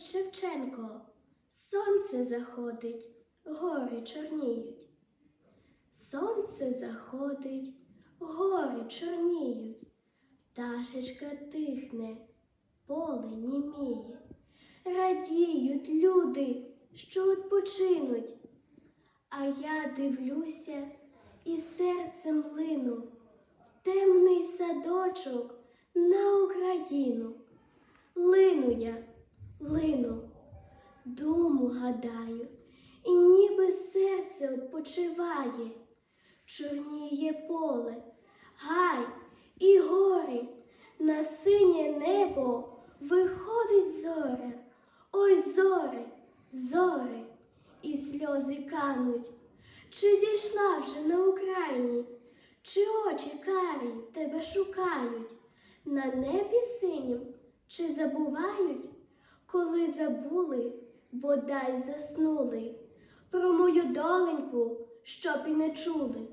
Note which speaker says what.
Speaker 1: Шевченко. Сонце заходить, гори чорніють. Сонце заходить, гори чорніють, пташечка тихне, поле німіє. Радіють люди, що відпочинуть. А я дивлюся і серцем лину в темний садочок на Україну. Лину я, думу гадаю, і ніби серце відпочиває. Чорніє поле, гай і гори, на синє небо виходить зоря. Ой, зоре, зоре, і сльози кануть. Чи зійшла вже на Україні, чи очі карі тебе шукають? На небі синім чи забувають, коли забули, бодай заснули, про мою доленьку, щоб і не чули.